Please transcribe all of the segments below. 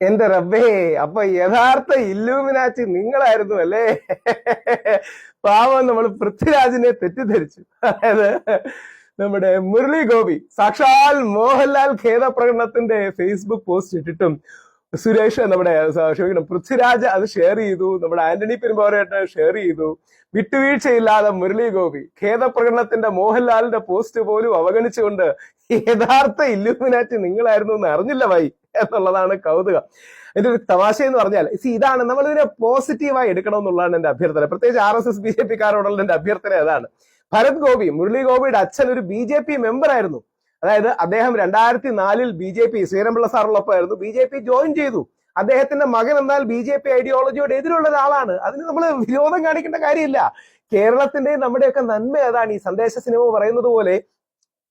എന്റെ റബ്ബേ അപ്പൊ യഥാർത്ഥ ഇല്ലൂമിനാച്ചി നിങ്ങളായിരുന്നു അല്ലേ? പാവം നമ്മൾ പൃഥ്വിരാജിനെ തെറ്റിദ്ധരിച്ചു. അതായത് നമ്മുടെ മുരളി ഗോപി സാക്ഷാൽ മോഹൻലാൽ ഖേദപ്രകടനത്തിന്റെ ഫേസ്ബുക്ക് പോസ്റ്റ് ഇട്ടിട്ടും സുരേഷ് നമ്മുടെ ക്ഷമിക്കണം പൃഥ്വിരാജ് അത് ഷെയർ ചെയ്തു നമ്മുടെ ആന്റണി പെരുമ്പോരേട്ടൻ ഷെയർ ചെയ്തു. വിട്ടുവീഴ്ചയില്ലാതെ മുരളി ഗോപി ഖേദപ്രകടനത്തിന്റെ മോഹൻലാലിന്റെ പോസ്റ്റ് പോലും അവഗണിച്ചുകൊണ്ട് യഥാർത്ഥ ഇല്ലുമിനാറ്റി നിങ്ങളായിരുന്നു എന്ന് അറിഞ്ഞില്ല ഭായി. എന്നുള്ളതാണ് കൗതുകം. എന്റെ ഒരു തമാശ എന്ന് പറഞ്ഞാൽ ഇതാണ് നമ്മൾ ഇതിനെ പോസിറ്റീവായി എടുക്കണം എന്നുള്ളതാണ് എന്റെ അഭ്യർത്ഥന. പ്രത്യേകിച്ച് R S S B J പിക്കാരോടുള്ള എന്റെ അഭ്യർത്ഥന അതാണ്. ഭരത് ഗോപി മുരളി ഗോപിയുടെ അച്ഛൻ ഒരു ബി ജെ പി മെമ്പർ ആയിരുന്നു. അതായത് അദ്ദേഹം രണ്ടായിരത്തി നാലിൽ ബി ജെ പി ശ്രീരംപിള്ള സാറുള്ളപ്പായിരുന്നു ബി ജെ പി ജോയിൻ ചെയ്തു. അദ്ദേഹത്തിന്റെ മകൻ എന്നാൽ ബി ജെ പി ഐഡിയോളജിയോട് എതിരുള്ള ഒരാളാണ്. അതിന് നമ്മൾ വിരോധം കാണിക്കേണ്ട കാര്യമില്ല. കേരളത്തിന്റെയും നമ്മുടെയൊക്കെ നന്മ അതാണ് ഈ സന്ദേശ സിനിമ പറയുന്നത് പോലെ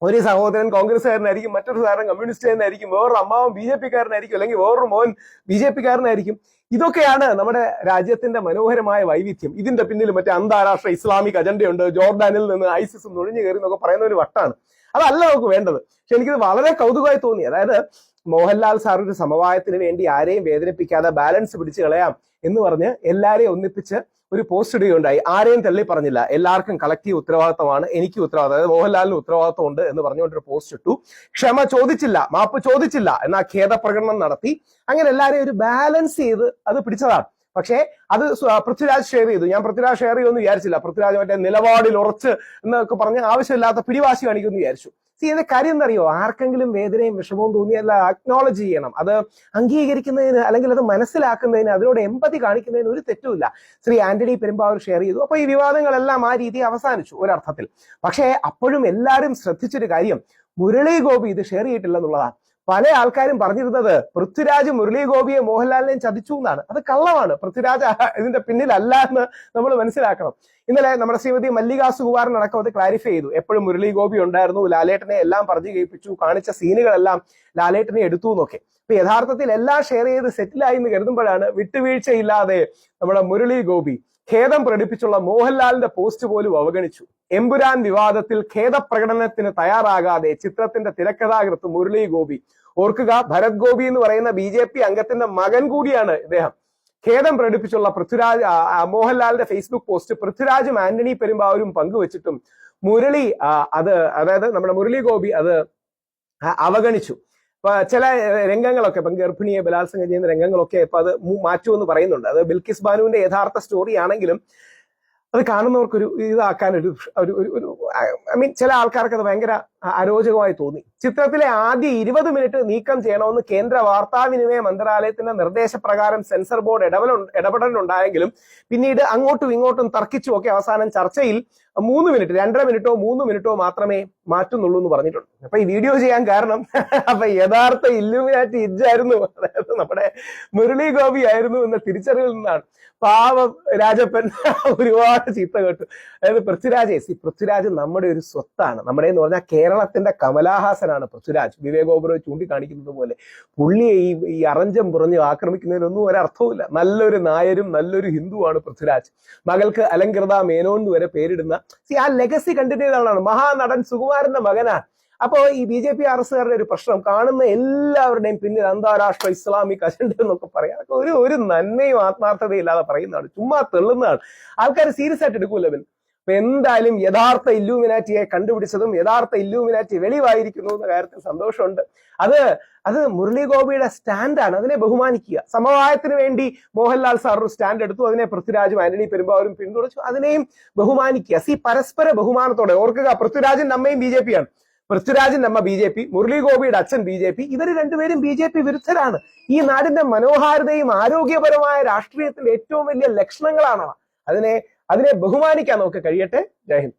ഒരു സഹോദരൻ കോൺഗ്രസ്സുകാരനായിരിക്കും മറ്റൊരു സഹോദരൻ കമ്മ്യൂണിസ്റ്റുകാരനായിരിക്കും വേറൊരു അമ്മാവൻ ബി ജെ പിക്കാരനായിരിക്കും അല്ലെങ്കിൽ വേറൊരു മോൻ ബി ജെ പിക്കാരനായിരിക്കും. ഇതൊക്കെയാണ് നമ്മുടെ രാജ്യത്തിന്റെ മനോഹരമായ വൈവിധ്യം. ഇതിന്റെ പിന്നിൽ മറ്റേ അന്താരാഷ്ട്ര ഇസ്ലാമിക് അജണ്ടയുണ്ട്. ജോർദാനിൽ നിന്ന് ഐസിസ് നുഴഞ്ഞു കയറി എന്നൊക്കെ പറയുന്ന ഒരു വട്ടാണ്. അതല്ല നമുക്ക് വേണ്ടത്. പക്ഷെ എനിക്കിത് വളരെ കൗതുകമായി തോന്നി. അതായത് മോഹൻലാൽ ഒരു സമവായത്തിന് വേണ്ടി ആരെയും വേദനിപ്പിക്കാതെ ബാലൻസ് പിടിച്ചു കളയാം എന്ന് പറഞ്ഞ് എല്ലാരെയും ഒന്നിപ്പിച്ച് ഒരു പോസ്റ്റ് ഇടുകയുണ്ടായി. ആരെയും തള്ളി പറഞ്ഞില്ല. എല്ലാവർക്കും കളക്റ്റീവ് ഉത്തരവാദിത്തമാണ്. എനിക്ക് ഉത്തരവാദിത്തം. അതായത് മോഹൻലാലിന് ഉത്തരവാദിത്തം ഉണ്ട് എന്ന് പറഞ്ഞുകൊണ്ടൊരു പോസ്റ്റ് ഇട്ടു. ക്ഷമ ചോദിച്ചില്ല മാപ്പ് ചോദിച്ചില്ല. എന്നാ ഖേദപ്രകടനം നടത്തി. അങ്ങനെ എല്ലാരെയും ഒരു ബാലൻസ് ചെയ്ത് അത് പിടിച്ചതാണ്. പക്ഷേ അത് പൃഥ്വിരാജ് ഷെയർ ചെയ്തു. ഞാൻ പൃഥ്വിരാജ് ഷെയർ ചെയ്യുമെന്ന് വിചാരിച്ചില്ല. പൃഥ്വിരാജ് മറ്റേ നിലപാടിൽ ഉറച്ച് എന്നൊക്കെ പറഞ്ഞ് ആവശ്യമില്ലാത്ത പിടിവാശി കാണിക്കുമെന്ന് വിചാരിച്ചു. സി എന്റെ കാര്യം എന്തറിയോ ആർക്കെങ്കിലും വേദനയും വിഷമവും തോന്നിയല്ല അക്നോളജ് ചെയ്യണം. അത് അംഗീകരിക്കുന്നതിന് അല്ലെങ്കിൽ അത് മനസ്സിലാക്കുന്നതിന് അതിനോട് എമ്പതി കാണിക്കുന്നതിന് ഒരു തെറ്റുമില്ല. ശ്രീ ആന്റണി പെരുമ്പാവൂർ ഷെയർ ചെയ്തു. അപ്പൊ ഈ വിവാദങ്ങളെല്ലാം ആ രീതി അവസാനിച്ചു ഒരർത്ഥത്തിൽ. പക്ഷേ അപ്പോഴും എല്ലാവരും ശ്രദ്ധിച്ചൊരു കാര്യം. മുരളി ഗോപി ഇത് ഷെയർ ചെയ്തിട്ടില്ല എന്നുള്ളതാണ് പല ആൾക്കാരും പറഞ്ഞിരുന്നത് പൃഥ്വിരാജ് മുരളി ഗോപിയെ മോഹൻലാലിനെയും ചതിച്ചു എന്നാണ്. അത് കള്ളമാണ്. പൃഥ്വിരാജ് ഇതിന്റെ പിന്നിലല്ല എന്ന് നമ്മൾ മനസ്സിലാക്കണം. ഇന്നലെ നമ്മുടെ ശ്രീമതി മല്ലിക സുകുമാരൻ അടക്കം അത് ക്ലാരിഫൈ ചെയ്തു. എപ്പോഴും മുരളി ഗോപി ഉണ്ടായിരുന്നു ലാലേട്ടനെ എല്ലാം പറഞ്ഞു കേൾപ്പിച്ചു കാണിച്ച സീനുകളെല്ലാം ലാലേട്ടനെ എടുത്തു എന്നൊക്കെ. അപ്പൊ യഥാർത്ഥത്തിൽ എല്ലാം ഷെയർ ചെയ്ത് സെറ്റിലായി എന്ന് കരുതുമ്പോഴാണ് വിട്ടുവീഴ്ചയില്ലാതെ നമ്മുടെ മുരളി ഗോപി ഖേദം പ്രകടിപ്പിച്ചുള്ള മോഹൻലാലിന്റെ പോസ്റ്റ് പോലും അവഗണിച്ചു. എമ്പുരാൻ വിവാദത്തിൽ ഖേദപ്രകടനത്തിന് തയ്യാറാകാതെ ചിത്രത്തിന്റെ തിരക്കഥാകൃത്ത് മുരളി ഗോപി. ഓർക്കുക ഭരത് ഗോപി എന്ന് പറയുന്ന ബി ജെ പി അംഗത്തിന്റെ മകൻ കൂടിയാണ് ഇദ്ദേഹം. ഖേദം പ്രകടിപ്പിച്ചുള്ള പൃഥ്വിരാജ് മോഹൻലാലിന്റെ ഫേസ്ബുക്ക് പോസ്റ്റ് പൃഥ്വിരാജും ആന്റണി പെരുമ്പാവൂരും പങ്കുവച്ചിട്ടും മുരളി അത് അതായത് നമ്മുടെ മുരളി ഗോപി അത് അവഗണിച്ചു. ചില രംഗങ്ങളൊക്കെ ഇപ്പം ഗർഭിണിയെ ബലാത്സംഗം ചെയ്യുന്ന രംഗങ്ങളൊക്കെ ഇപ്പൊ അത് മാറ്റുമെന്ന് പറയുന്നുണ്ട്. അത് ബിൽക്കിസ് ബാനുവിന്റെ യഥാർത്ഥ സ്റ്റോറി ആണെങ്കിലും അത് കാണുന്നവർക്കൊരു ഇതാക്കാൻ ഒരു ഒരു ഐ മീൻ ചില ആൾക്കാർക്ക് അത് ഭയങ്കര അരോചകമായി തോന്നി. ചിത്രത്തിലെ ആദ്യ ഇരുപത് മിനിറ്റ് നീക്കം ചെയ്യണമെന്ന് കേന്ദ്ര വാർത്താവിനിമയ മന്ത്രാലയത്തിന്റെ നിർദ്ദേശപ്രകാരം സെൻസർ ബോർഡ് ഇടപെടൽ ഇടപെടലുണ്ടായെങ്കിലും പിന്നീട് അങ്ങോട്ടും ഇങ്ങോട്ടും തർക്കിച്ചും ഒക്കെ അവസാനം ചർച്ചയിൽ മൂന്ന് മിനിറ്റ് രണ്ടര മിനിറ്റോ മൂന്ന് മിനിറ്റോ മാത്രമേ മാറ്റുന്നുള്ളൂ എന്ന് പറഞ്ഞിട്ടുണ്ട്. അപ്പൊ ഈ വീഡിയോ ചെയ്യാൻ കാരണം അപ്പൊ യഥാർത്ഥ ഇല്ലുമിനാറ്റി ഇജ്ജായിരുന്നു. അതായത് നമ്മുടെ മുരളി ഗോപി ആയിരുന്നു എന്ന തിരിച്ചറിവിൽ നിന്നാണ്. പാവം രാജപ്പൻ ഒരുപാട് ചീത്ത കേട്ടു. അതായത് പൃഥ്വിരാജ് സി പൃഥ്വിരാജ് നമ്മുടെ ഒരു സ്വത്താണ്. നമ്മുടെ എന്ന് പറഞ്ഞാൽ കേരളത്തിന്റെ കമലാഹാസനാണ് പൃഥ്വിരാജ്. വിവേക് ഓബ്രോയ് ചൂണ്ടിക്കാണിക്കുന്നത് പോലെ പുള്ളിയെ ഈ ഈ അറഞ്ചം പുറഞ്ഞ് ആക്രമിക്കുന്നതിനൊന്നും ഒരർത്ഥവുമില്ല. നല്ലൊരു നായരും നല്ലൊരു ഹിന്ദുവാണ് പൃഥ്വിരാജ്. മകൾക്ക് അലങ്കൃത മേനോൻ വരെ പേരിടുന്ന ആ ലെഗസി കണ്ടിന്യൂ മഹാനടൻ സുകുമാരന്റെ മകനാണ്. അപ്പോ ഈ ബി ജെ പി ആർ എസ്കാരുടെ ഒരു പ്രശ്നം കാണുന്ന എല്ലാവരുടെയും പിന്നിൽ അന്താരാഷ്ട്ര ഇസ്ലാമിക് അജണ്ട എന്നൊക്കെ പറയാം. ഒരു ഒരു നന്മയും ആത്മാർത്ഥതയും ഇല്ലാതെ പറയുന്നതാണ്. ചുമ്മാ തെള്ളുന്നതാണ്. ആൾക്കാർ സീരിയസ് ആയിട്ട് എടുക്കൂല പിന്നെ അപ്പൊ എന്തായാലും യഥാർത്ഥ ഇല്ലൂമിനാറ്റിയെ കണ്ടുപിടിച്ചതും യഥാർത്ഥ ഇല്ലൂമിനാറ്റി വെളിവായിരിക്കുന്നു എന്ന കാര്യത്തിൽ സന്തോഷമുണ്ട്. അത് അത് മുരളി ഗോപിയുടെ സ്റ്റാൻഡാണ് അതിനെ ബഹുമാനിക്കുക. സമവായത്തിന് വേണ്ടി മോഹൻലാൽ സാർ ഒരു സ്റ്റാൻഡ് എടുത്തു. അതിനെ പൃഥ്വിരാജും ആന്റണി പെരുമ്പാവരും പിന്തുണച്ചു. അതിനെയും ബഹുമാനിക്കുക. സി പരസ്പര ബഹുമാനത്തോടെ ഓർക്കുക. പൃഥ്വിരാജൻ നമ്മയും ബി ജെ പി ആണ്. പൃഥ്വിരാജൻ നമ്മ ബി ജെ പി മുരളി ഗോപിയുടെ അച്ഛൻ ബി ജെ പി ഇവർ രണ്ടുപേരും ബി ജെ പി വിരുദ്ധരാണ്. ഈ നാടിന്റെ മനോഹാരിതയും ആരോഗ്യപരമായ രാഷ്ട്രീയത്തിന്റെ ഏറ്റവും വലിയ ലക്ഷണങ്ങളാണ് അതിനെ അതിനെ ബഹുമാനിക്കാൻ നമുക്ക് കഴിയട്ടെ? ജയ് ഹിന്ദ്.